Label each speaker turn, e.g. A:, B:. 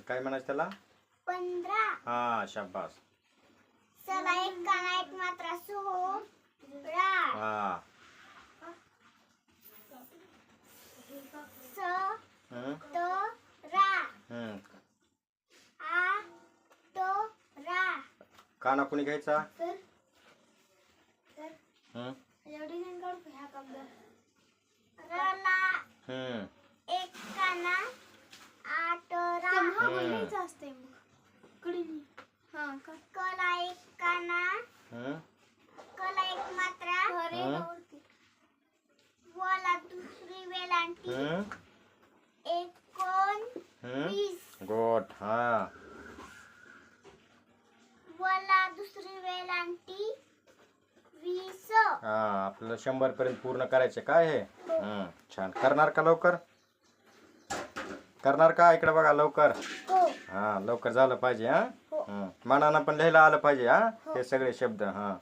A: काय म्हणायचं त्याला?
B: पंधरा.
A: हा शाबास.
B: सला एक काना एक मात्रा सोळा.
A: हा.
B: स
A: हम्म,
B: त रा
A: हम्म.
B: आ तो रा
A: काना कुणी घ्यायचा?
B: तर तर
A: हम्म,
B: एवढी नाही काढू ह्या कागद रला
A: हम्म.
B: एक काना आठ रा
A: हम्म.
B: असते मग कडे हा का कला एक काना
A: हम्म,
B: कला एक मात्रा.
A: हम्म.
B: वला दुसरी वेलांटी. एकोण. वीस.
A: गुड हा.
B: वला दुसरी वेलांटी. वीस.
A: हा आपल्याला शंभर पर्यंत पूर्ण करायचे काय हे? हम्म, छान. करणार का लवकर? करणार का? इकडे बघा लवकर.
B: हो.
A: हा लवकर झालं पाहिजे हा?
B: हो.
A: मनानं पण लिहायला आलं पाहिजे हा. हे सगळे शब्द हा.